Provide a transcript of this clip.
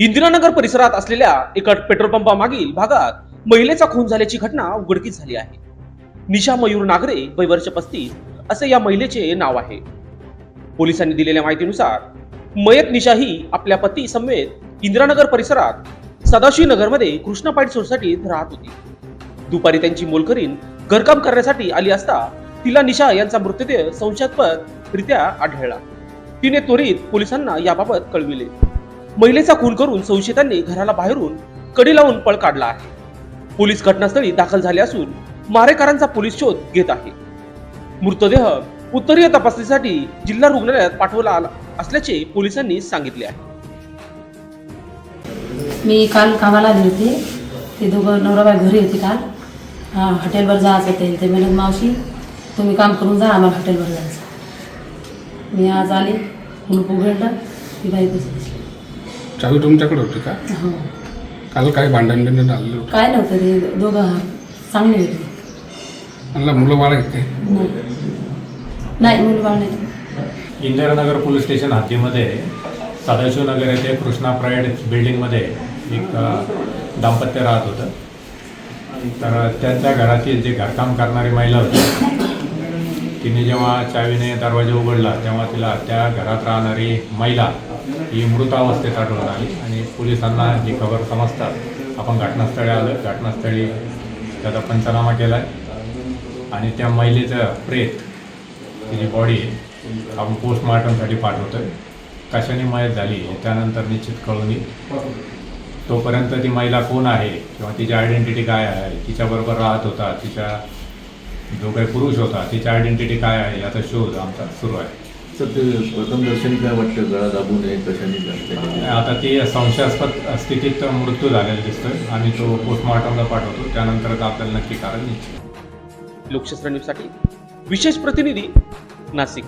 इंदिरानगर परिसरात असलेल्या एका पेट्रोल पंपामागील भागात महिलेचा खून झाल्याची घटना उघडकीस झाली आहे. निशा मयूर नागरे वय वर्ष पस्तीस असे या महिलेचे नाव आहे. पोलिसांनी दिलेल्या माहितीनुसार मयत निशा ही आपल्या पती समवेत इंदिरानगर परिसरात सदाशिव नगरमध्ये कृष्णापाईट सोसायटीत राहत होती. दुपारी त्यांची मोलकरीन घरकाम करण्यासाठी आली असता तिला निशा यांचा मृतदेह संशयास्पदरित्या आढळला. तिने त्वरित पोलिसांना याबाबत कळविले. महिलेचा खून करून संशयितांनी घराला बाहेरून कडी लावून पळ काढला आहे. पोलीस घटनास्थळी दाखल झाले असून मारेकरांचा पोलीस शोध घेत आहे. मृतदेह उत्तरीय तपासणीसाठी जिल्हा रुग्णालयात पाठवला आला असल्याचे पोलिसांनी सांगितले आहे. मी काल कामाला आली होती. ते दोघं नवराबाई घरी होती काल. हा हॉटेलवर जायचं ते म्हणत मावशी तुम्ही काम करून जा आम्हाला हॉटेलवर जायचं मी आज आले कुलूप उघडलं ती बाई बसली. चावी तुमच्याकडे होती का? हो. काल काय भांडण बिंडण आलेलं होतं? काय नव्हतं ते दोघं चांगले होते. मला मुलं बाळ येते नाही. नाही मुलं बाळ नाही. इंदिरानगर पोलीस स्टेशन हद्दीमध्ये सदाशिवनगर येथे कृष्णा प्राईड बिल्डिंगमध्ये एक अ, दाम्पत्य राहत होतं. तर त्यांच्या घरातील जे घरकाम करणारी महिला होती तिने जेव्हा चावीने दरवाजा उघडला तेव्हा तिला त्या घरात राहणारी महिला ही मृतावस्थेत आढळून आली आणि पोलिसांना ही खबर समजतात आपण घटनास्थळी आलं. घटनास्थळी त्याचा पंचनामा केला आणि त्या महिलेचं प्रेत तिची बॉडी आपण पोस्टमॉर्टमसाठी पाठवतो आहे कशाने मयत झाली त्यानंतर निश्चित कळून येईल. तोपर्यंत ती महिला कोण आहे किंवा तिची आयडेंटिटी काय आहे तिच्याबरोबर राहत होता तिच्या जो काही पुरुष होता तिची आयडेंटिटी काय आहे याचा शोध आमचा सुरू आहे. तर ते प्रथम दर्शनी काय वाटतं गळा दाबू नये कशाने घातलेली आता ती संशयास्पद स्थितीत मृत्यू झालेला दिसतोय आणि तो पोस्टमॉर्टमला पाठवतो. त्यानंतरच आपल्याला नक्की कारण निश्चित. लोकशास्त्र न्यूजसाठी विशेष प्रतिनिधी नाशिक.